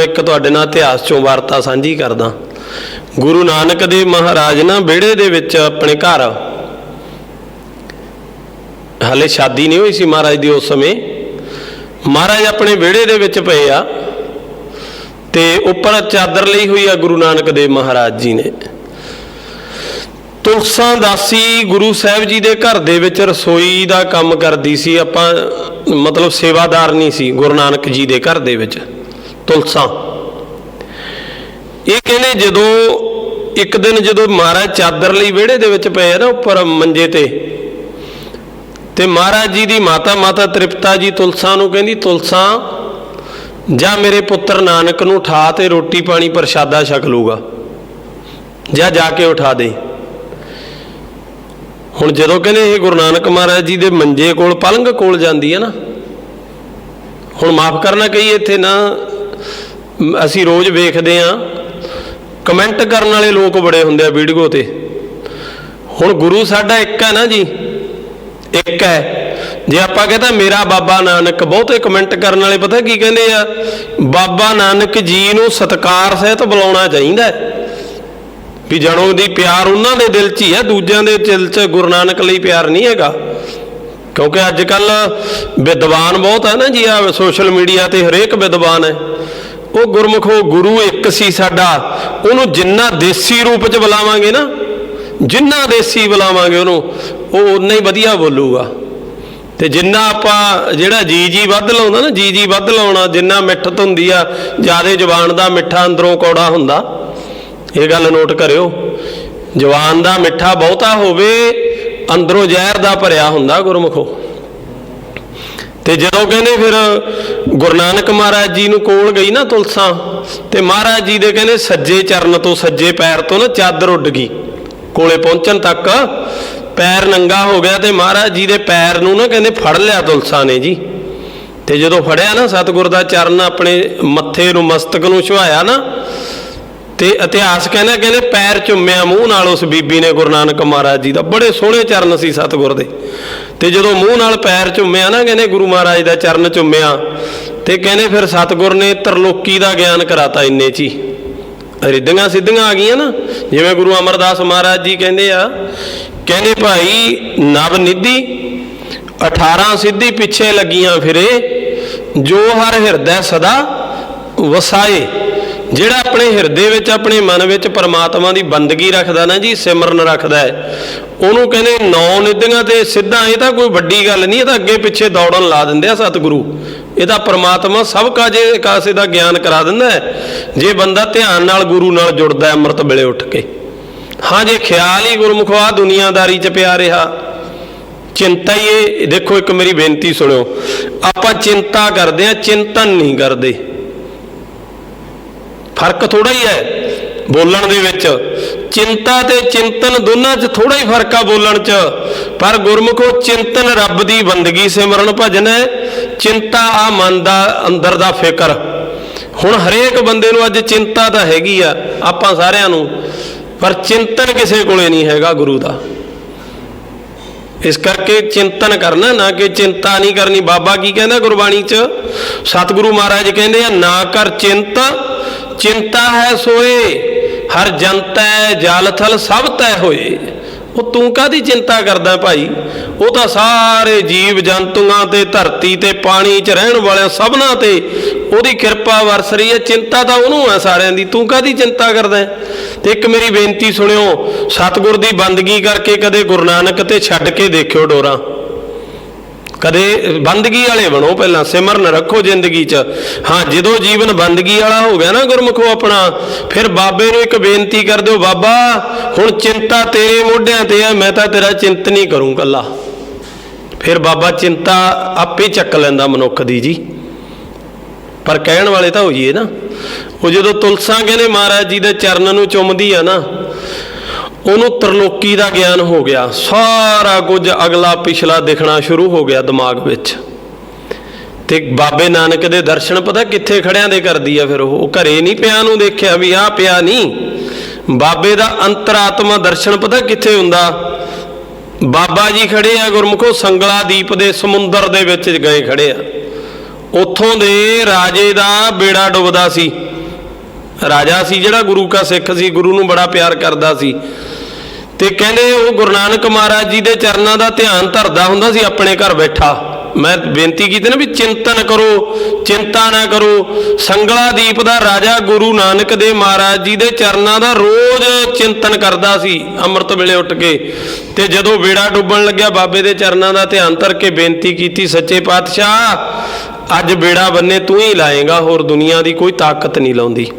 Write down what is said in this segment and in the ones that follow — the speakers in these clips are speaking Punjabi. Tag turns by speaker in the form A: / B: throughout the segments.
A: ਇੱਕ ਤੁਹਾਡੇ ਨਾਲ ਇਤਿਹਾਸ ਚੋਂ ਵਾਰਤਾ ਸਾਂਝੀ ਕਰਦਾ। ਗੁਰੂ ਨਾਨਕ ਦੇਵ ਮਹਾਰਾਜ ਨਾ ਵਿਹੜੇ ਦੇ ਵਿੱਚ ਆਪਣੇ ਘਰ। ਹਲੇ ਸ਼ਾਦੀ ਨਹੀਂ ਹੋਈ ਸੀ ਮਹਾਰਾਜ ਦੀ ਉਸ ਸਮੇਂ। ਮਹਾਰਾਜ ਆਪਣੇ ਵਿਹੜੇ ਦੇ ਵਿੱਚ ਪਏ ਆ। ਤੇ ਉੱਪਰ ਚਾਦਰ ਲਈ ਹੋਈ ਆ ਗੁਰੂ ਨਾਨਕ ਦੇਵ ਮਹਾਰਾਜ ਜੀ ਨੇ। ਤੁਲਸਾਂ ਦਾਸੀ ਗੁਰੂ ਸਾਹਿਬ ਜੀ ਦੇ ਘਰ ਦੇ ਵਿੱਚ ਰਸੋਈ ਦਾ ਕੰਮ ਕਰਦੀ ਸੀ। ਆਪਾਂ ਮਤਲਬ ਸੇਵਾਦਾਰ ਨਹੀਂ ਸੀ ਗੁਰੂ ਨਾਨਕ ਜੀ ਦੇ ਘਰ ਦੇ ਵਿੱਚ। ਤੁਲਸਾਂ। ਇਹ ਕਹਿੰਦੇ ਜਦੋਂ ਇੱਕ ਦਿਨ ਜਦੋਂ ਮਹਾਰਾਜ ਚਾਦਰ ਲਈ ਵਿਹੜੇ ਦੇ ਵਿੱਚ ਪਏ ਆ ਨਾ ਉੱਪਰ ਮੰਜੇ ਤੇ ਤੇ ਮਹਾਰਾਜ ਜੀ ਦੀ ਮਾਤਾ ਮਾਤਾ ਤ੍ਰਿਪਤਾ ਜੀ ਤੁਲਸਾਂ ਨੂੰ ਕਹਿੰਦੀ, ਤੁਲਸਾਂ, ਜਾਂ ਮੇਰੇ ਪੁੱਤਰ ਨਾਨਕ ਨੂੰ ਉਠਾ ਤੇ ਰੋਟੀ ਪਾਣੀ ਪ੍ਰਸ਼ਾਦਾ ਛਕ ਲੂਗਾ। ਜਾਂ, ਜਾ ਕੇ ਉਠਾ ਦੇ। ਹੁਣ ਜਦੋਂ ਕਹਿੰਦੇ ਇਹ ਗੁਰੂ ਨਾਨਕ ਮਹਾਰਾਜ ਜੀ ਦੇ ਮੰਜੇ ਕੋਲ ਪਲੰਗ ਕੋਲ ਜਾਂਦੀ ਹੈ ਨਾ, ਹੁਣ ਮਾਫ ਕਰਨਾ ਕਹੀ ਇੱਥੇ ਨਾ ਅਸੀਂ ਰੋਜ਼ ਵੇਖਦੇ ਆ ਕਮੈਂਟ ਕਰਨ ਵਾਲੇ ਲੋਕ ਬੜੇ ਹੁੰਦੇ ਆ ਵੀਡੀਓ ਤੇ। ਹੁਣ ਗੁਰੂ ਸਾਡਾ ਇੱਕ ਹੈ ਨਾ ਜੀ, ਇੱਕ ਹੈ। ਜੇ ਆਪਾਂ ਕਹਤਾ ਮੇਰਾ ਬਾਬਾ ਨਾਨਕ, ਬਹੁਤੇ ਕਮੈਂਟ ਕਰਨ ਵਾਲੇ ਪਤਾ ਕੀ ਕਹਿੰਦੇ ਆ? ਬਾਬਾ ਨਾਨਕ ਜੀ ਨੂੰ ਸਤਕਾਰ ਸਹਿਤ ਬੁਲਾਉਣਾ ਚਾਹੀਦਾ ਵੀ ਜਣੋ ਦੀ ਪਿਆਰ ਉਹਨਾਂ ਦੇ ਦਿਲ 'ਚ ਹੀ ਹੈ, ਦੂਜਿਆਂ ਦੇ ਦਿਲ 'ਚ ਗੁਰੂ ਨਾਨਕ ਲਈ ਪਿਆਰ ਨਹੀਂ ਹੈਗਾ। ਕਿਉਂਕਿ ਅੱਜ ਕੱਲ ਵਿਦਵਾਨ ਬਹੁਤ ਹੈ ਨਾ ਜੀ ਆ ਸੋਸ਼ਲ ਮੀਡੀਆ ਤੇ ਹਰੇਕ ਵਿਦਵਾਨ ਹੈ। ਉਹ ਗੁਰਮੁਖੋ ਗੁਰੂ ਇੱਕ ਸੀ ਸਾਡਾ। ਉਹਨੂੰ ਜਿੰਨਾ ਦੇਸੀ ਰੂਪ 'ਚ ਬੁਲਾਵਾਂਗੇ ਨਾ, ਜਿੰਨਾ ਦੇਸੀ ਬੁਲਾਵਾਂਗੇ ਉਹਨੂੰ, ਉਹ ਉਨਾ ਹੀ ਵਧੀਆ ਬੋਲੂਗਾ। ਤੇ ਜਿੰਨਾ ਆਪਾਂ ਜਿਹੜਾ ਜੀ ਜੀ ਵੱਧ ਲਾਉਂਦਾ ਨਾ, ਜੀ ਜੀ ਵੱਧ ਲਾਉਣਾ, ਜਿੰਨਾ ਮਿੱਠਤ ਹੁੰਦੀ ਆ, ਜਿਆਦੇ ਜ਼ੁਬਾਨ ਦਾ ਮਿੱਠਾ ਅੰਦਰੋਂ ਕੌੜਾ ਹੁੰਦਾ, ਇਹ ਗੱਲ ਨੋਟ ਕਰਿਓ। ਜਵਾਨ ਦਾ ਮਿੱਠਾ ਬਹੁਤਾ ਹੋਵੇ, ਅੰਦਰੋਂ ਜ਼ਹਿਰ ਦਾ ਭਰਿਆ ਹੁੰਦਾ ਗੁਰਮੁਖੋ। ਤੇ ਜਦੋਂ ਕਹਿੰਦੇ ਫਿਰ ਗੁਰੂ ਨਾਨਕ ਮਹਾਰਾਜ ਜੀ ਨੂੰ ਕੋਲ ਗਈ ਨਾ ਤੁਲਸਾਂ, ਤੇ ਮਹਾਰਾਜ ਜੀ ਦੇ ਕਹਿੰਦੇ ਸੱਜੇ ਚਰਨ ਤੋਂ ਸੱਜੇ ਪੈਰ ਤੋਂ ਨਾ ਚਾਦਰ ਉੱਡ ਗਈ, ਕੋਲੇ ਪਹੁੰਚਣ ਤੱਕ ਪੈਰ ਨੰਗਾ ਹੋ ਗਿਆ ਤੇ ਮਹਾਰਾਜ ਜੀ ਦੇ ਪੈਰ ਨੂੰ ਨਾ ਕਹਿੰਦੇ ਫੜ ਲਿਆ ਤੁਲਸਾ ਨੇ ਜੀ। ਤੇ ਜਦੋਂ ਫੜਿਆ ਨਾ ਸਤਿਗੁਰ ਦਾ ਚਰਨ ਆਪਣੇ ਮੱਥੇ ਨੂੰ, ਮਸਤਕ ਨੂੰ ਛੁਹਾਇਆ ਨਾ ਤੇ ਇਤਿਹਾਸ ਕਹਿੰਦਾ, ਕਹਿੰਦੇ ਪੈਰ ਚੁੰਮਿਆ ਮੂੰਹ ਨਾਲ ਉਸ ਬੀਬੀ ਨੇ ਗੁਰੂ ਨਾਨਕ ਮਹਾਰਾਜ ਜੀ ਦਾ। ਬੜੇ ਸੋਹਣੇ ਚਰਨ ਸੀ ਸਤਿਗੁਰ ਦੇ। ਤੇ ਜਦੋਂ ਮੂੰਹ ਨਾਲ ਪੈਰ ਚੁੰਮਿਆ ਨਾ, ਕਹਿੰਦੇ ਗੁਰੂ ਮਹਾਰਾਜ ਦਾ ਚਰਨ ਚੁੰਮਿਆ, ਤੇ ਕਹਿੰਦੇ ਫਿਰ ਸਤਿਗੁਰ ਨੇ ਤਰਲੋਕੀ ਦਾ ਗਿਆਨ ਕਰਾਤਾ ਇੰਨੇ ਚ ਹੀ। ਰਿੱਧੀਆਂ ਸਿੱਧੀਆਂ ਆ ਗਈਆਂ ਨਾ। ਜਿਵੇਂ ਗੁਰੂ ਅਮਰਦਾਸ ਮਹਾਰਾਜ ਜੀ ਕਹਿੰਦੇ ਆ, ਕਹਿੰਦੇ ਭਾਈ, ਨਵ ਨਿਧੀ 18 ਸਿੱਧੀ ਪਿੱਛੇ ਲੱਗੀਆਂ ਫਿਰੇ, ਜੋ ਹਰ ਹਿਰਦੈ ਸਦਾ ਵਸਾਏ। ਜਿਹੜਾ ਆਪਣੇ ਹਿਰਦੇ ਵਿੱਚ, ਆਪਣੇ ਮਨ ਵਿੱਚ ਪਰਮਾਤਮਾ ਦੀ ਬੰਦਗੀ ਰੱਖਦਾ ਨਾ ਜੀ, ਸਿਮਰਨ ਰੱਖਦਾ ਹੈ, ਉਹਨੂੰ ਕਹਿੰਦੇ ਨੌ ਨਿਧੀਆਂ ਤੇ ਸਿੱਧਾ, ਇਹ ਤਾਂ ਕੋਈ ਵੱਡੀ ਗੱਲ ਨਹੀਂ, ਇਹ ਤਾਂ ਅੱਗੇ ਪਿੱਛੇ ਦੌੜਨ ਲਾ ਦਿੰਦੇ ਆ ਸਤਿਗੁਰੂ। ਇਹਦਾ ਪਰਮਾਤਮਾ ਸਭ ਕਾਜੇ ਕਾਸੇ ਦਾ ਗਿਆਨ ਕਰਾ ਦਿੰਦਾ ਹੈ, ਜੇ ਬੰਦਾ ਧਿਆਨ ਨਾਲ ਗੁਰੂ ਨਾਲ ਜੁੜਦਾ ਹੈ ਅੰਮ੍ਰਿਤ ਵੇਲੇ ਉੱਠ ਕੇ। ਹਾਂ, ਜੇ ਖਿਆਲ ਹੀ ਗੁਰਮੁਖੋ ਆ, ਦੁਨੀਆਦਾਰੀ 'ਚ ਪਿਆ ਰਿਹਾ, ਚਿੰਤਾ ਹੀ ਇਹ, ਦੇਖੋ ਇੱਕ ਮੇਰੀ ਬੇਨਤੀ ਸੁਣਿਓ, ਆਪਾਂ ਚਿੰਤਾ ਕਰਦੇ ਆ ਚਿੰਤਨ ਨਹੀਂ ਕਰਦੇ। ਫ਼ਰਕ ਥੋੜਾ ਹੀ ਹੈ ਬੋਲਣ ਦੇ ਵਿੱਚ। ਚਿੰਤਾ ਤੇ ਚਿੰਤਨ ਦੋਨਾਂ 'ਚ ਥੋੜਾ ਹੀ ਫ਼ਰਕ ਆ ਬੋਲਣ 'ਚ। ਪਰ ਗੁਰਮੁਖੋ ਚਿੰਤਨ ਰੱਬ ਦੀ ਬੰਦਗੀ ਸਿਮਰਨ ਭਜਨ ਹੈ। ਚਿੰਤਾ ਆ ਮਨ ਦਾ ਅੰਦਰ ਦਾ ਫਿਕਰ। ਹੁਣ ਹਰੇਕ ਬੰਦੇ ਨੂੰ ਅੱਜ ਚਿੰਤਾ ਤਾਂ ਹੈਗੀ ਆ ਆਪਾਂ ਸਾਰਿਆਂ ਨੂੰ, ਪਰ ਚਿੰਤਨ ਕਿਸੇ ਕੋਲੇ ਨਹੀਂ ਹੈਗਾ ਗੁਰੂ ਦਾ। ਇਸ ਕਰਕੇ ਚਿੰਤਨ ਕਰਨਾ, ਨਾ ਕਿ ਚਿੰਤਾ ਨਹੀਂ ਕਰਨੀ। ਬਾਬਾ ਕੀ ਕਹਿੰਦਾ ਗੁਰਬਾਣੀ 'ਚ? ਸਤਿਗੁਰੂ ਮਹਾਰਾਜ ਕਹਿੰਦੇ ਆ, ਨਾ ਕਰ ਚਿੰਤ ਚਿੰਤਾ ਹੈ ਸੋਏ, ਹਰ ਜਨਤੈ ਜਲ ਥਲ ਸਭ ਤੈ ਹੋਏ। ਉਹ ਤੂੰ ਕਾਦੀ ਚਿੰਤਾ ਕਰਦਾ ਭਾਈ? ਉਹ ਤਾਂ ਸਾਰੇ ਜੀਵ ਜੰਤੂਆਂ ਤੇ, ਧਰਤੀ ਤੇ, ਪਾਣੀ 'ਚ ਰਹਿਣ ਵਾਲਿਆਂ ਸਭਨਾਂ ਤੇ ਉਹਦੀ ਕਿਰਪਾ ਵਰਸ ਰਹੀ ਹੈ। ਚਿੰਤਾ ਤਾਂ ਉਹਨੂੰ ਆ ਸਾਰਿਆਂ ਦੀ। ਤੂੰ ਕਾਦੀ ਚਿੰਤਾ ਕਰਦਾ ਤੇ ਇੱਕ ਮੇਰੀ ਬੇਨਤੀ ਸੁਣਿਓ, ਸਤਿਗੁਰ ਦੀ ਬੰਦਗੀ ਕਰਕੇ ਕਦੇ ਗੁਰੂ ਨਾਨਕ ਤੇ ਛੱਡ ਕੇ ਦੇਖਿਓ ਡੋਰਾ। ਕਦੇ ਬੰਦਗੀ ਵਾਲੇ ਬਣੋ ਪਹਿਲਾਂ, ਸਿਮਰਨ ਰੱਖੋ ਜ਼ਿੰਦਗੀ 'ਚ। ਹਾਂ, ਜਦੋਂ ਜੀਵਨ ਬੰਦਗੀ ਵਾਲਾ ਹੋ ਗਿਆ ਨਾ ਗੁਰਮੁਖੋ ਆਪਣਾ, ਫਿਰ ਬਾਬੇ ਨੂੰ ਇੱਕ ਬੇਨਤੀ ਕਰ ਦਿਓ, ਬਾਬਾ, ਹੁਣ ਚਿੰਤਾ ਤੇਰੇ ਮੋਢਿਆਂ ਤੇ ਆ, ਮੈਂ ਤਾਂ ਤੇਰਾ ਚਿੰਤਨੀ ਕਰੂੰ ਕੱਲਾ ਫਿਰ ਬਾਬਾ ਚਿੰਤਾ ਆਪੇ ਚੱਕ ਲੈਂਦਾ ਮਨੁੱਖ ਦੀ ਜੀ। ਪਰ ਕਹਿਣ ਵਾਲੇ ਤਾਂ ਹੋਈਏ ਨਾ। ਉਹ ਜਦੋਂ ਤੁਲਸਾਂ ਕਹਿੰਦੇ ਮਹਾਰਾਜ ਜੀ ਦੇ ਚਰਨ ਨੂੰ ਚੁੰਮਦੀ ਆ ਨਾ ਉਹਨੂੰ ਤਰਲੋਕੀ ਦਾ ਗਿਆਨ ਹੋ ਗਿਆ। ਸਾਰਾ ਕੁਝ ਅਗਲਾ ਪਿਛਲਾ ਦਿਖਣਾ ਸ਼ੁਰੂ ਹੋ ਗਿਆ ਦਿਮਾਗ ਵਿੱਚ। ਤੇ ਬਾਬੇ ਨਾਨਕ ਦੇ ਦਰਸ਼ਨ ਪਤਾ ਕਿੱਥੇ ਖੜਿਆਂ ਦੇ ਕਰਦੀ ਆ ਫਿਰ ਉਹ। ਘਰੇ ਨਹੀਂ ਪਿਆ ਨੂੰ ਦੇਖਿਆ ਵੀ ਆਹ ਪਿਆ ਨਹੀਂ। ਬਾਬੇ ਦਾ ਅੰਤਰਾਤਮਾ ਦਰਸ਼ਨ ਪਤਾ ਕਿੱਥੇ ਹੁੰਦਾ? ਬਾਬਾ ਜੀ ਖੜੇ ਆ ਗੁਰਮੁਖੋ ਸੰਗਲਾ ਦੀਪ ਦੇ ਸਮੁੰਦਰ ਦੇ ਵਿੱਚ ਗਏ ਖੜੇ ਆ। ਉੱਥੋਂ ਦੇ ਰਾਜੇ ਦਾ ਬੇੜਾ ਡੁੱਬਦਾ ਸੀ। ਰਾਜਾ ਸੀ ਜਿਹੜਾ ਗੁਰੂ ਕਾ ਸਿੱਖ ਸੀ, ਗੁਰੂ ਨੂੰ ਬੜਾ ਪਿਆਰ ਕਰਦਾ ਸੀ। ਤੇ ਕਹਿੰਦੇ ਉਹ ਗੁਰੂ ਨਾਨਕ ਮਹਾਰਾਜ ਜੀ ਦੇ ਚਰਨਾਂ ਦਾ ਧਿਆਨ ਧਰਦਾ ਹੁੰਦਾ ਸੀ, ਆਪਣੇ ਘਰ ਬੈਠਾ। ਮੈਂ ਬੇਨਤੀ ਕੀਤੀ ਨਾ ਵੀ ਚਿੰਤਨ ਕਰੋ, ਚਿੰਤਾ ਨਾ ਕਰੋ। ਸੰਗਲਾ ਦੀਪ ਦਾ ਰਾਜਾ ਗੁਰੂ ਨਾਨਕ ਦੇ ਮਹਾਰਾਜ ਜੀ ਦੇ ਚਰਨਾਂ ਦਾ ਰੋਜ਼ ਚਿੰਤਨ ਕਰਦਾ ਸੀ, ਅੰਮ੍ਰਿਤ ਵੇਲੇ ਉੱਠ ਕੇ। ਤੇ ਜਦੋਂ ਬੇੜਾ ਡੁੱਬਣ ਲੱਗਿਆ, ਬਾਬੇ ਦੇ ਚਰਨਾਂ ਦਾ ਧਿਆਨ ਧਰ ਕੇ ਬੇਨਤੀ ਕੀਤੀ, ਸੱਚੇ ਪਾਤਸ਼ਾਹ, ਅੱਜ ਬੇੜਾ ਬੰਨੇ, ਤੂੰ ਹੀ ਲਾਏਗਾ, ਹੋਰ ਦੁਨੀਆ ਦੀ ਕੋਈ ਤਾਕਤ ਨਹੀਂ ਲਾਉਂਦੀ।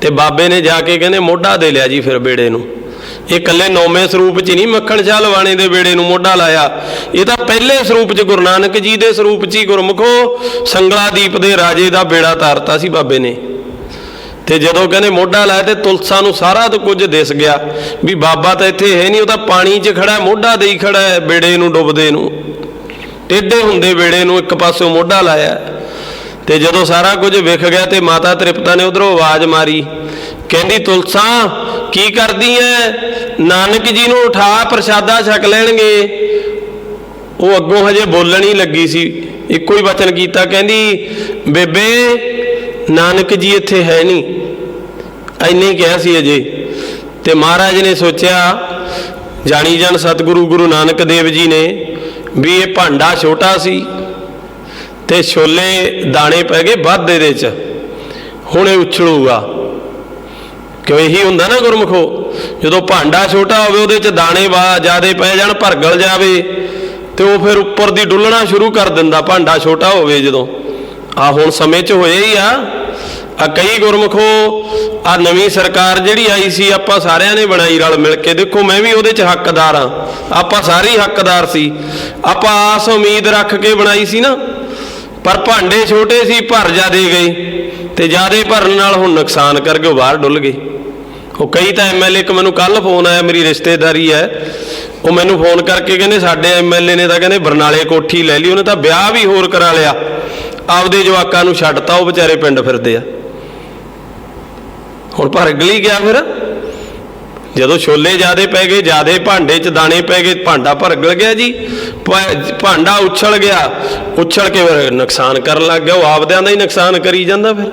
A: ਤੇ ਬਾਬੇ ਨੇ ਜਾ ਕੇ ਕਹਿੰਦੇ, ਮੋਢਾ ਦੇ ਲਿਆ ਜੀ ਫਿਰ ਬੇੜੇ ਨੂੰ। ਇਹ ਇਕੱਲੇ ਨੌਵੇਂ ਸਰੂਪ 'ਚ ਨਹੀਂ, ਮੱਖਣ ਸ਼ਾਹ ਲਵਾਣੇ ਦੇ ਵੇੜੇ ਨੂੰ ਮੋਢਾ ਲਾਇਆ। ਇਹ ਤਾਂ ਪਹਿਲੇ ਸਰੂਪ 'ਚ ਗੁਰੂ ਨਾਨਕ ਜੀ ਦੇ ਸਰੂਪ 'ਚ ਹੀ ਗੁਰਮੁਖੋ, ਸੰਗਲਾਦੀਪ ਦੇ ਰਾਜੇ ਦਾ ਵੇੜਾ ਤਾਰਤਾ ਸੀ ਬਾਬੇ ਨੇ। ਤੇ ਜਦੋਂ ਕਹਿੰਦੇ ਮੋਢਾ ਲਾਇਆ ਤੇ ਤੁਲਸਾ ਨੂੰ ਸਾਰਾ ਤੋਂ ਕੁਝ ਦਿਸ ਗਿਆ। ਵੀ ਬਾਬਾ ਤਾਂ ਇੱਥੇ ਹੈ ਨਹੀਂ, ਉਹ ਤਾਂ ਪਾਣੀ 'ਚ ਖੜਾ ਮੋਢਾ ਦੇਈ ਖੜਾ ਹੈ ਬੇੜੇ ਨੂੰ, ਡੁੱਬਦੇ ਨੂੰ। ਟੇਢੇ ਹੁੰਦੇ ਬੇੜੇ ਨੂੰ ਇੱਕ ਪਾਸੋਂ ਮੋਢਾ ਲਾਇਆ। ਤੇ ਜਦੋਂ ਸਾਰਾ ਕੁਝ ਵਿਖ ਗਿਆ ਤੇ ਮਾਤਾ ਤ੍ਰਿਪਤਾ ਨੇ ਉਧਰੋਂ ਆਵਾਜ਼ ਮਾਰੀ, ਕਹਿੰਦੀ, ਤੁਲਸਾ, ਕੀ ਕਰਦੀ ਐ? ਨਾਨਕ ਜੀ ਨੂੰ ਉਠਾ, ਪ੍ਰਸ਼ਾਦਾ ਛਕ ਲੈਣਗੇ। ਉਹ ਅੱਗੋਂ ਹਜੇ ਬੋਲਣ ਹੀ ਲੱਗੀ ਸੀ, ਇੱਕੋ ਹੀ ਵਚਨ ਕੀਤਾ, ਕਹਿੰਦੀ, ਬੇਬੇ, ਨਾਨਕ ਜੀ ਇੱਥੇ ਹੈ ਨਹੀਂ। ਐਨੇ ਕਿਹਾ ਸੀ ਅਜੇ, ਤੇ ਮਹਾਰਾਜ ਨੇ ਸੋਚਿਆ, ਜਾਣੀ ਜਾਣ ਸਤਿਗੁਰੂ ਗੁਰੂ ਨਾਨਕ ਦੇਵ ਜੀ ਨੇ ਵੀ ਇਹ ਭਾਂਡਾ ਛੋਟਾ ਸੀ। ਤੇ ਛੋਲੇ ਦਾਣੇ ਪੈ ਗਏ ਵੱਧ ਇਹਦੇ ਚ ਹੁਣ ਇਹ ਉਛਲੂਗਾ। ਕਿਉਂ ਇਹੀ ਹੁੰਦਾ ਨਾ ਗੁਰਮਖੋ, ਜਦੋਂ ਭਾਂਡਾ ਛੋਟਾ ਹੋਵੇ, ਉਹਦੇ ਚ ਦਾਣੇ ਜਿਆਦੇ ਪੈ ਜਾਣ, ਭਰਗਲ ਜਾਵੇ, ਤੇ ਉਹ ਫਿਰ ਉੱਪਰ ਦੀ ਡੁੱਲਣਾ ਸ਼ੁਰੂ ਕਰ ਦਿੰਦਾ, ਭਾਂਡਾ ਛੋਟਾ ਹੋਵੇ ਜਦੋਂ। ਆ ਹੁਣ ਸਮੇਂ 'ਚ ਹੋਇਆ ਹੀ ਆ। ਆ ਕਈ ਗੁਰਮਖੋ ਆ ਨਵੀਂ ਸਰਕਾਰ ਜਿਹੜੀ ਆਈ ਸੀ, ਆਪਾਂ ਸਾਰਿਆਂ ਨੇ ਬਣਾਈ ਰਲ ਮਿਲ ਕੇ। ਦੇਖੋ, ਮੈਂ ਵੀ ਉਹਦੇ 'ਚ ਹੱਕਦਾਰ ਆ ਆਪਾਂ ਸਾਰੇ ਹੀ ਹੱਕਦਾਰ ਸੀ। ਆਪਾਂ ਆਸ ਉਮੀਦ ਰੱਖ ਕੇ ਬਣਾਈ ਸੀ ਨਾ। ਪਰ ਭਾਂਡੇ ਛੋਟੇ ਸੀ, ਭਰ ਜਾਦੇ ਗਏ ਤੇ ਜਿਆਦੇ ਭਰਨ ਨਾਲ ਹੁਣ ਨੁਕਸਾਨ ਕਰਕੇ ਉਹ ਬਾਹਰ ਡੁੱਲ ਗਏ। ਉਹ ਕਈ ਤਾਂ ਐਮਐਲਏ ਇੱਕ ਮੈਨੂੰ ਕੱਲ ਫੋਨ ਆਇਆ, ਮੇਰੀ ਰਿਸ਼ਤੇਦਾਰੀ ਹੈ। ਉਹ ਮੈਨੂੰ ਫੋਨ ਕਰਕੇ ਕਹਿੰਦੇ, ਸਾਡੇ ਐਮਐਲਏ ਨੇ ਤਾਂ ਕਹਿੰਦੇ ਬਰਨਾਲੇ ਕੋਠੀ ਲੈ ਲਈ, ਉਹਨੇ ਤਾਂ ਵਿਆਹ ਵੀ ਹੋਰ ਕਰਾ ਲਿਆ। ਆਪਦੇ ਜਵਾਕਾਂ ਨੂੰ ਛੱਡਤਾ, ਉਹ ਵਿਚਾਰੇ ਪਿੰਡ ਫਿਰਦੇ ਆ। ਹੁਣ ਭਰ ਗਲੀ ਗਿਆ ਫਿਰ। ਜਦੋਂ ਛੋਲੇ ਜਿਆਦੇ ਪੈ ਗਏ ਜਿਆਦੇ ਭਾਂਡੇ 'ਚ ਦਾਣੇ ਪੈ ਗਏ, ਭਾਂਡਾ ਭਰਗਲ ਗਿਆ ਜੀ। ਭਾਂਡਾ ਉਛਲ ਗਿਆ, ਉਛਲ ਕੇ ਫਿਰ ਨੁਕਸਾਨ ਕਰਨ ਲੱਗ ਗਿਆ, ਉਹ ਆਪਦਿਆਂ ਦਾ ਹੀ ਨੁਕਸਾਨ ਕਰੀ ਜਾਂਦਾ ਫਿਰ।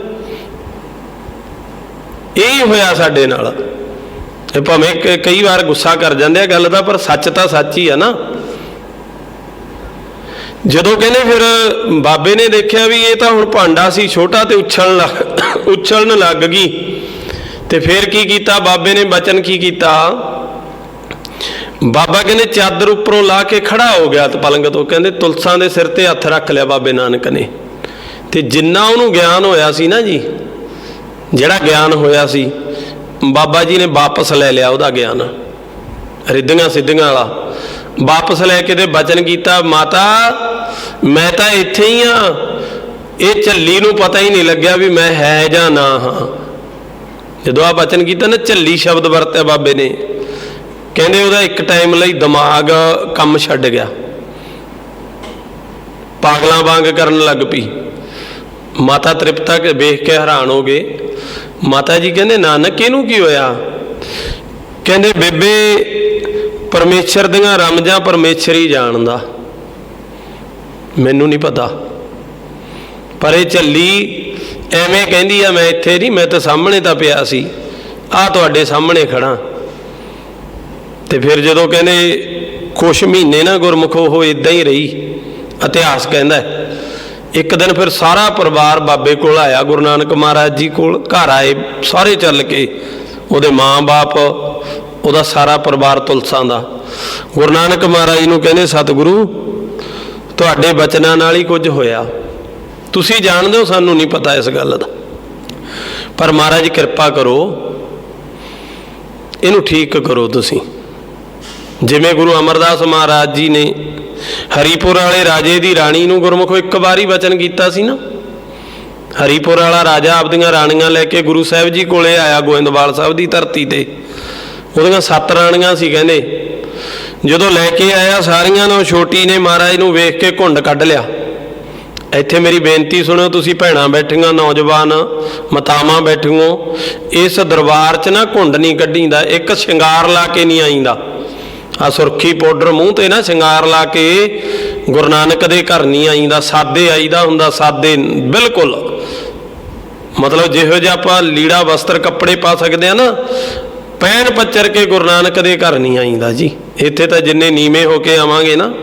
A: ਇਹ ਹੋਇਆ ਸਾਡੇ ਨਾਲ। ਇਹ ਭਾਵੇਂ ਕਈ ਵਾਰ ਗੁੱਸਾ ਕਰ ਜਾਂਦੇ ਆ ਗੱਲ ਦਾ, ਪਰ ਸੱਚ ਤਾਂ ਸੱਚ ਹੀ ਆ ਨਾ। ਜਦੋਂ ਕਹਿੰਦੇ ਫਿਰ ਬਾਬੇ ਨੇ ਦੇਖਿਆ ਵੀ ਇਹ ਤਾਂ ਹੁਣ ਭਾਂਡਾ ਸੀ ਛੋਟਾ ਤੇ ਉਛਲਣ ਲੱਗ ਉਛਲਣ ਲੱਗ ਗਈ। ਤੇ ਫਿਰ ਕੀ ਕੀਤਾ? ਬਾਬੇ ਨੇ ਬਚਨ ਕੀ ਕੀਤਾ? ਬਾਬਾ ਕਹਿੰਦੇ ਚਾਦਰ ਉੱਪਰੋਂ ਲਾ ਕੇ ਖੜਾ ਹੋ ਗਿਆ ਤੇ ਪਲੰਗ ਤੋਂ ਕਹਿੰਦੇ ਤੁਲਸਾਂ ਦੇ ਸਿਰ ਤੇ ਹੱਥ ਰੱਖ ਲਿਆ ਬਾਬੇ ਨਾਨਕ ਨੇ। ਤੇ ਜਿੰਨਾ ਉਹਨੂੰ ਗਿਆਨ ਹੋਇਆ ਸੀ ਨਾ ਜੀ, ਜਿਹੜਾ ਗਿਆਨ ਹੋਇਆ ਸੀ, ਬਾਬਾ ਜੀ ਨੇ ਵਾਪਸ ਲੈ ਲਿਆ ਉਹਦਾ ਗਿਆਨ। ਰਿੱਧੀਆਂ ਸਿੱਧੀਆਂ ਵਾਲਾ। ਵਾਪਸ ਲੈ ਕੇ ਤੇ ਬਚਨ ਕੀਤਾ, ਮਾਤਾ, ਮੈਂ ਤਾਂ ਇੱਥੇ ਹੀ ਆ ਇਹ ਝੱਲੀ ਨੂੰ ਪਤਾ ਹੀ ਨਹੀਂ ਲੱਗਿਆ ਵੀ ਮੈਂ ਹੈ ਜਾਂ ਨਾ ਹਾਂ। ਜਦੋਂ ਆ ਬਚਨ ਕੀਤਾ ਨਾ, ਝੱਲੀ ਸ਼ਬਦ ਵਰਤਿਆ ਬਾਬੇ ਨੇ। ਕਹਿੰਦੇ ਉਹਦਾ ਇੱਕ ਟਾਈਮ ਲਈ ਦਿਮਾਗ ਕੰਮ ਛੱਡ ਗਿਆ। ਪਾਗਲਾਂ ਵਾਂਗ ਕਰਨ ਲੱਗ ਪਈ। ਮਾਤਾ ਤ੍ਰਿਪਤਾ ਕੇ ਵੇਖ ਕੇ ਹੈਰਾਨ ਹੋ ਗਏ। ਮਾਤਾ ਜੀ ਕਹਿੰਦੇ, ਨਾਨਕ, ਇਹਨੂੰ ਕੀ ਹੋਇਆ? ਕਹਿੰਦੇ, ਬੇਬੇ, ਪਰਮੇਸ਼ਰ ਦੀਆਂ ਰਮਜਾਂ ਪਰਮੇਸ਼ਰ ਹੀ ਜਾਣਦਾ। ਮੈਨੂੰ ਨਹੀਂ ਪਤਾ। ਪਰ ਇਹ ਚੱਲੀ ਐਵੇਂ ਕਹਿੰਦੀ ਆ, ਮੈਂ ਇੱਥੇ ਨਹੀਂ, ਮੈਂ ਤਾਂ ਸਾਹਮਣੇ ਤਾਂ ਪਿਆ ਸੀ। ਆ ਤੁਹਾਡੇ ਸਾਹਮਣੇ ਖੜਾ ਤੇ ਫਿਰ ਜਦੋਂ ਕਹਿੰਦੇ ਕੁਛ ਮਹੀਨੇ ਨਾ ਗੁਰਮੁਖੋ ਉਹ ਇਦਾਂ ਹੀ ਰਹੀ, ਇਤਿਹਾਸ ਕਹਿੰਦਾ ਇੱਕ ਦਿਨ ਫਿਰ ਸਾਰਾ ਪਰਿਵਾਰ ਬਾਬੇ ਕੋਲ ਆਇਆ, ਗੁਰੂ ਨਾਨਕ ਮਹਾਰਾਜ ਜੀ ਕੋਲ, ਘਰ ਆਏ ਸਾਰੇ ਚੱਲ ਕੇ, ਉਹਦੇ ਮਾਂ-ਬਾਪ, ਉਹਦਾ ਸਾਰਾ ਪਰਿਵਾਰ ਤੁਲਸਾਂ ਦਾ। ਗੁਰੂ ਨਾਨਕ ਮਹਾਰਾਜ ਜੀ ਨੂੰ ਕਹਿੰਦੇ, ਸਤਿਗੁਰੂ, ਤੁਹਾਡੇ ਬਚਨਾਂ ਨਾਲ ਹੀ ਕੁਝ ਹੋਇਆ। ਤੁਸੀਂ ਜਾਣਦੇ ਹੋ, ਸਾਨੂੰ ਨਹੀਂ ਪਤਾ ਇਸ ਗੱਲ ਦਾ। ਪਰ ਮਹਾਰਾਜ, ਕਿਰਪਾ ਕਰੋ, ਇਹਨੂੰ ਠੀਕ ਕਰੋ ਤੁਸੀਂ। ਜਿਵੇਂ ਗੁਰੂ ਅਮਰਦਾਸ ਮਹਾਰਾਜ ਜੀ ਨੇ ਹਰੀਪੁਰ ਵਾਲੇ ਰਾਜੇ ਦੀ ਰਾਣੀ ਨੂੰ ਗੁਰਮੁਖੋ ਇੱਕ ਵਾਰੀ ਵਚਨ ਕੀਤਾ ਸੀ ਨਾ? ਹਰੀਪੁਰ ਵਾਲਾ ਰਾਜਾ ਆਪਦੀਆਂ ਰਾਣੀਆਂ ਲੈ ਕੇ ਗੁਰੂ ਸਾਹਿਬ ਜੀ ਕੋਲੇ ਆਇਆ ਗੋਇੰਦਵਾਲ ਸਾਹਿਬ ਦੀ ਧਰਤੀ ਤੇ। ਉਹਦੀਆਂ ਸੱਤ ਰਾਣੀਆਂ ਸੀ ਕਹਿੰਦੇ। ਜਦੋਂ ਲੈ ਕੇ ਆਇਆ ਸਾਰੀਆਂ ਨੂੰ, ਛੋਟੀ ਨੇ ਮਹਾਰਾਜ ਨੂੰ ਵੇਖ ਕੇ ਘੁੰਡ ਕੱਢ ਲਿਆ। ਇੱਥੇ ਮੇਰੀ ਬੇਨਤੀ ਸੁਣੋ ਤੁਸੀਂ ਭੈਣਾਂ ਬੈਠੀਆਂ, ਨੌਜਵਾਨ ਮਤਾਵਾਂ ਬੈਠੀਆਂ, ਇਸ ਦਰਬਾਰ 'ਚ ਨਾ ਘੁੰਡ ਨਹੀਂ ਕੱਢੀਂਦਾ, ਇੱਕ ਸ਼ਿੰਗਾਰ ਲਾ ਕੇ ਨਹੀਂ ਆਈਦਾ। ਆ ਸੁਰਖੀ ਪਾਊਡਰ ਮੂੰਹ ਤੇ ਨਾ ਸ਼ਿੰਗਾਰ ਲਾ ਕੇ ਗੁਰੂ ਨਾਨਕ ਦੇ ਘਰ ਨਹੀਂ ਆਈਦਾ, ਸਾਦੇ ਆਈਦਾ ਹੁੰਦਾ, ਸਾਦੇ ਬਿਲਕੁਲ। ਮਤਲਬ ਜਿਹੋ ਜਿਹਾ ਆਪਾਂ ਲੀੜਾ, ਵਸਤਰ, ਕੱਪੜੇ ਪਾ ਸਕਦੇ ਆ ਨਾ, ਪੈਣ ਪੱਚਰ ਕੇ ਗੁਰੂ ਨਾਨਕ ਦੇ ਘਰ ਨਹੀਂ ਆਈਂਦਾ ਜੀ। ਇੱਥੇ ਤਾਂ ਜਿੰਨੇ ਨੀਵੇਂ ਹੋ ਕੇ ਆਵਾਂਗੇ ਨਾ,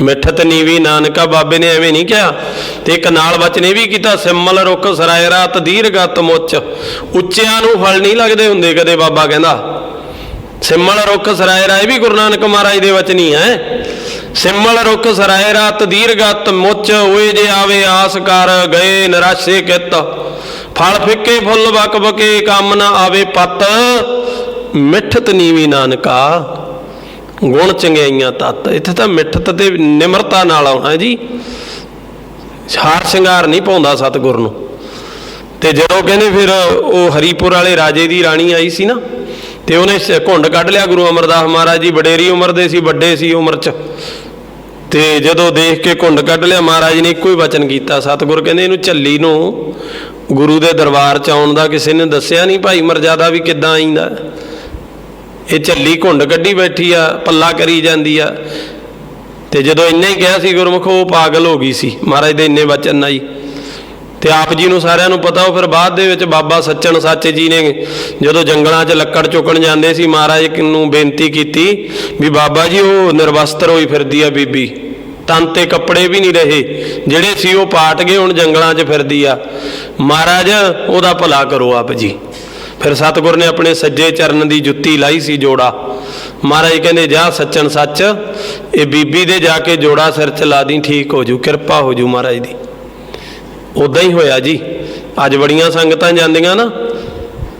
A: ਮਿੱਠਤ ਨੀਵੀ, ਨਾਨਕਾ ਬਾਬੇ ਨੇ ਐਵੇਂ ਨਹੀਂ ਕਿਹਾ। ਤੇ ਇੱਕ ਨਾਲ ਵਚਨ ਇਹ ਵੀ ਕੀਤਾ, ਸਿਮਲ ਰੁੱਖ ਸਰਾਏ ਰਾਤ, ਦੀਰਗਤ ਮੁੱਚ। ਉੱਚਿਆਂ ਨੂੰ ਫਲ ਨਹੀਂ ਲੱਗਦੇ ਹੁੰਦੇ ਕਦੇ ਬਾਬਾ ਕਹਿੰਦਾ। ਸਿਮਲ ਰੁੱਖ ਸਰਾਏ ਰਾਏ ਵੀ ਗੁਰੂ ਨਾਨਕ ਮਹਾਰਾਜ ਦੇ ਵਚਨੀ ਹੈ ਸਿਮਲ ਰੁੱਖ ਸਰਾਏ ਰਾਤ ਦੀਰਗਤ ਮੁੱਚ ਹੋਏ ਜੇ ਆਵੇ ਆਸ ਕਰ ਗਏ ਨਿਰਾਸ਼ੇ ਕਿਤ। ਫਲ ਫਿੱਕੇ ਫੁੱਲ ਵਕ ਬਕੇ ਕੰਮ ਨਾ ਆਵੇ ਪਤ। ਮਿੱਠਤ ਨੀਵੀ ਨਾਨਕਾ। ਗੁਣ ਚੰਗਿਆਈਆਂ ਤਤ। ਇੱਥੇ ਤਾਂ ਮਿੱਠਤ ਤੇ ਨਿਮਰਤਾ ਨਾਲ ਆਉਣਾ ਜੀ। ਹਾਰ ਸ਼ਿੰਗਾਰ ਨਹੀਂ ਪਾਉਂਦਾ ਸਤਿਗੁਰ ਨੂੰ। ਤੇ ਜਦੋਂ ਕਹਿੰਦੇ ਫਿਰ ਉਹ ਹਰੀਪੁਰ ਵਾਲੇ ਰਾਜੇ ਦੀ ਰਾਣੀ ਆਈ ਸੀ ਨਾ ਤੇ ਉਹਨੇ ਘੁੰਡ ਕੱਢ ਲਿਆ ਗੁਰੂ ਅਮਰਦਾਸ ਮਹਾਰਾਜ ਜੀ, ਵਡੇਰੀ ਉਮਰ ਦੇ ਸੀ, ਵੱਡੇ ਸੀ ਉਮਰ 'ਚ। ਤੇ ਜਦੋਂ ਦੇਖ ਕੇ ਘੁੰਡ ਕੱਢ ਲਿਆ, ਮਹਾਰਾਜ ਨੇ ਇੱਕੋ ਹੀ ਵਚਨ ਕੀਤਾ, ਸਤਿਗੁਰ ਕਹਿੰਦੇ ਇਹਨੂੰ ਝੱਲੀ ਨੂੰ ਗੁਰੂ ਦੇ ਦਰਬਾਰ 'ਚ ਆਉਣ ਦਾ ਕਿਸੇ ਨੇ ਦੱਸਿਆ ਨਹੀਂ, ਭਾਈ ਮਰਜ਼ਾਦਾ ਵੀ ਕਿੱਦਾਂ ਆਈਂਦਾ। ਇਹ ਝੱਲੀ ਘੁੰਡ ਕੱਢੀ ਬੈਠੀ ਆ, ਪੱਲਾ ਕਰੀ ਜਾਂਦੀ ਆ। ਤੇ ਜਦੋਂ ਇੰਨੇ ਹੀ ਕਿਹਾ ਸੀ ਗੁਰਮੁਖ, ਉਹ ਪਾਗਲ ਹੋ ਗਈ ਸੀ। ਮਹਾਰਾਜ ਦੇ ਇੰਨੇ ਵਚਨ ਨਾਲ ਹੀ ਤੇ ਆਪ ਜੀ ਨੂੰ ਸਾਰਿਆਂ ਨੂੰ ਪਤਾ ਉਹ ਫਿਰ ਬਾਅਦ ਦੇ ਵਿੱਚ ਬਾਬਾ ਸੱਚਣ ਸੱਚ ਜੀ ਨੇ ਜਦੋਂ ਜੰਗਲਾਂ 'ਚ ਲੱਕੜ ਚੁੱਕਣ ਜਾਂਦੇ ਸੀ, ਮਹਾਰਾਜ ਨੂੰ ਬੇਨਤੀ ਕੀਤੀ ਵੀ ਬਾਬਾ ਜੀ, ਉਹ ਨਿਰਵਸਤਰ ਹੋਈ ਫਿਰਦੀ ਆ ਬੀਬੀ। ਤਨ ਤੇ ਕੱਪੜੇ ਵੀ ਨਹੀਂ ਰਹੇ, ਜਿਹੜੇ ਸੀ ਉਹ ਪਾਟ ਗਏ, ਹੁਣ ਜੰਗਲਾਂ 'ਚ ਫਿਰਦੀ ਆ। ਮਹਾਰਾਜ, ਉਹਦਾ ਭਲਾ ਕਰੋ ਆਪ ਜੀ। ਫਿਰ ਸਤਿਗੁਰ ਨੇ ਆਪਣੇ ਸੱਜੇ ਚਰਨ ਦੀ ਜੁੱਤੀ ਲਾਈ ਸੀ ਜੋੜਾ। ਮਹਾਰਾਜ ਕਹਿੰਦੇ, ਜਾ ਸੱਚਣ ਸੱਚ, ਇਹ ਬੀਬੀ ਦੇ ਜਾ ਕੇ ਜੋੜਾ ਸਿਰ ਚ ਲਾ ਦੀ, ਠੀਕ ਹੋ ਜੂ, ਕਿਰਪਾ ਹੋ ਜੂ ਮਹਾਰਾਜ ਦੀ। ਉਦਾਂ ਹੀ ਹੋਇਆ ਜੀ। ਅੱਜ ਬੜੀਆਂ ਸੰਗਤਾਂ ਜਾਂਦੀਆਂ ਨਾ।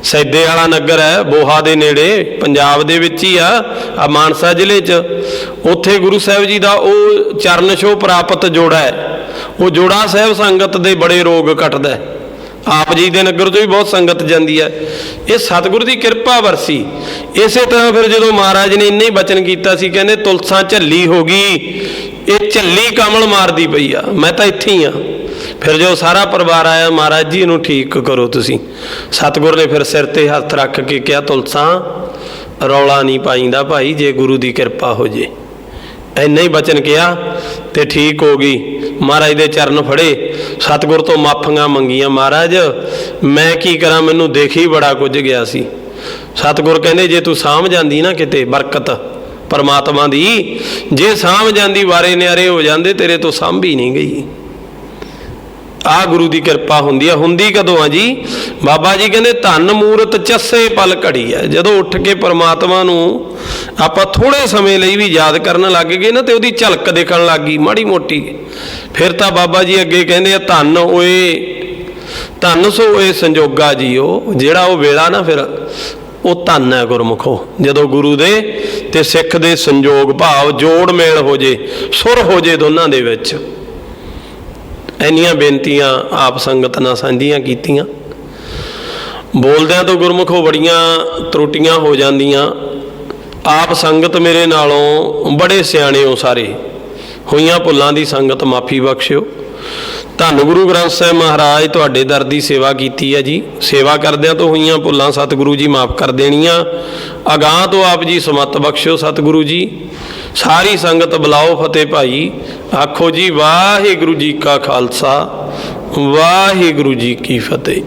A: ਸੈਦੇ ਵਾਲਾ ਨਗਰ ਹੈ, ਬੋਹਾ ਦੇ ਨੇੜੇ, ਪੰਜਾਬ ਦੇ ਵਿੱਚ ਹੀ ਆ ਆ ਮਾਨਸਾ ਜ਼ਿਲ੍ਹੇ 'ਚ। ਉੱਥੇ ਗੁਰੂ ਸਾਹਿਬ ਜੀ ਦਾ ਉਹ ਚਰਨ ਛੋਹ ਪ੍ਰਾਪਤ ਜੋੜਾ ਹੈ। ਉਹ ਜੋੜਾ ਸਾਹਿਬ ਸੰਗਤ ਦੇ ਬੜੇ ਰੋਗ ਕੱਟਦਾ ਹੈ। ਆਪ ਜੀ ਦੇ ਨਗਰ ਤੋਂ ਵੀ ਬਹੁਤ ਸੰਗਤ ਜਾਂਦੀ ਹੈ। ਇਹ ਸਤਿਗੁਰ ਦੀ ਕਿਰਪਾ ਵਰਸੀ। ਇਸੇ ਤਰ੍ਹਾਂ ਫਿਰ ਜਦੋਂ ਮਹਾਰਾਜ ਨੇ ਇੰਨੇ ਹੀ ਬਚਨ ਕੀਤਾ ਸੀ, ਕਹਿੰਦੇ, ਤੁਲਸਾਂ ਝੱਲੀ ਹੋ ਗਈ। ਇਹ ਝੱਲੀ ਕਮਲ ਮਾਰਦੀ ਪਈ ਆ। ਮੈਂ ਤਾਂ ਇੱਥੇ ਹੀ ਆ। ਫਿਰ ਜੋ ਸਾਰਾ ਪਰਿਵਾਰ ਆਇਆ, ਮਹਾਰਾਜ ਜੀ ਇਹਨੂੰ ਠੀਕ ਕਰੋ ਤੁਸੀਂ। ਸਤਿਗੁਰ ਨੇ ਫਿਰ ਸਿਰ ਤੇ ਹੱਥ ਰੱਖ ਕੇ ਕਿਹਾ, ਤੁਲਸਾਂ, ਰੌਲਾ ਨਹੀਂ ਪਾਈਂਦਾ ਭਾਈ, ਜੇ ਗੁਰੂ ਦੀ ਕਿਰਪਾ ਹੋ ਜੇ। ਐਨਾ ਹੀ ਬਚਨ ਕਿਹਾ ਤੇ ਠੀਕ ਹੋ ਗਈ। ਮਹਾਰਾਜ ਦੇ ਚਰਨ ਫੜੇ। ਸਤਿਗੁਰ ਤੋਂ ਮਾਫੀਆਂ ਮੰਗੀਆਂ, ਮਹਾਰਾਜ, ਮੈਂ ਕੀ ਕਰਾਂ? ਮੈਨੂੰ ਦੇਖੀ ਬੜਾ ਕੁਝ ਗਿਆ ਸੀ। ਸਤਿਗੁਰ ਕਹਿੰਦੇ, ਜੇ ਤੂੰ ਸਾਂਭ ਜਾਂਦੀ ਨਾ ਕਿਤੇ ਬਰਕਤ ਪਰਮਾਤਮਾ ਦੀ, ਜੇ ਸਾਂਭ ਜਾਂਦੀ ਵਾਰੇ ਨਿਆਰੇ ਹੋ ਜਾਂਦੇ, ਤੇਰੇ ਤੋਂ ਸਾਂਭੀ ਨਹੀਂ ਗਈ। ਆ ਗੁਰੂ ਦੀ ਕਿਰਪਾ ਹੁੰਦੀ ਆ। ਹੁੰਦੀ ਕਦੋਂ ਆ ਜੀ? ਬਾਬਾ ਜੀ ਕਹਿੰਦੇ, ਧੰਨ ਮੂਰਤ ਚੱਸੇ ਪਲ ਘੜੀ ਆ। ਜਦੋਂ ਉੱਠ ਕੇ ਪਰਮਾਤਮਾ ਨੂੰ ਆਪਾਂ ਥੋੜੇ ਸਮੇਂ ਲਈ ਵੀ ਯਾਦ ਕਰਨ ਲੱਗ ਗਏ ਨਾ ਤੇ ਉਹਦੀ ਝਲਕ ਦੇਖਣ ਲੱਗ ਗਈ ਮਾੜੀ ਮੋਟੀ। ਫਿਰ ਤਾਂ ਬਾਬਾ ਜੀ ਅੱਗੇ ਕਹਿੰਦੇ ਆ, ਧੰਨ ਓਏ, ਧੰਨ ਸੋ ਓਏ ਸੰਜੋਗਾ ਜੀਓ। ਜਿਹੜਾ ਉਹ ਵੇਲਾ ਨਾ ਫਿਰ, ਉਹ ਧੰਨ ਹੈ ਗੁਰਮੁਖੋ। ਜਦੋਂ ਗੁਰੂ ਦੇ ਤੇ ਸਿੱਖ ਦੇ ਸੰਜੋਗ ਭਾਵ ਜੋੜ ਮੇਲ ਹੋ ਜੇ, ਸੁਰ ਹੋ ਜੇ ਦੋਨਾਂ ਦੇ ਵਿੱਚ। ਇੰਨੀਆਂ ਬੇਨਤੀਆਂ ਆਪ ਸੰਗਤ ਨਾਲ ਸਾਂਝੀਆਂ ਕੀਤੀਆਂ। ਬੋਲਦਿਆਂ ਤੋਂ ਗੁਰਮੁਖੋ ਬੜੀਆਂ ਤਰੁੱਟੀਆਂ ਹੋ ਜਾਂਦੀਆਂ। ਆਪ ਸੰਗਤ ਮੇਰੇ ਨਾਲੋਂ ਬੜੇ ਸਿਆਣੇ ਹੋ ਸਾਰੇ। ਹੋਈਆਂ ਭੁੱਲਾਂ ਦੀ ਸੰਗਤ ਮਾਫੀ ਬਖਸ਼ਿਓ। ਧੰਨ ਗੁਰੂ ਗ੍ਰੰਥ ਸਾਹਿਬ ਮਹਾਰਾਜ, ਤੁਹਾਡੇ ਦਰ ਦੀ ਸੇਵਾ ਕੀਤੀ ਹੈ ਜੀ। ਸੇਵਾ ਕਰਦਿਆਂ ਤੋਂ ਹੋਈਆਂ ਭੁੱਲਾਂ ਸਤਿਗੁਰੂ ਜੀ ਮਾਫ ਕਰ ਦੇਣੀਆਂ। ਅਗਾਹ ਤੋਂ ਆਪ ਜੀ ਸਮਤ ਬਖਸ਼ਿਓ ਸਤਿਗੁਰੂ ਜੀ। ਸਾਰੀ ਸੰਗਤ ਬੁਲਾਓ ਫਤਿਹ ਭਾਈ। ਆਖੋ ਜੀ, ਵਾਹਿਗੁਰੂ ਜੀ ਕਾ ਖਾਲਸਾ, ਵਾਹਿਗੁਰੂ ਜੀ ਕੀ ਫਤਿਹ।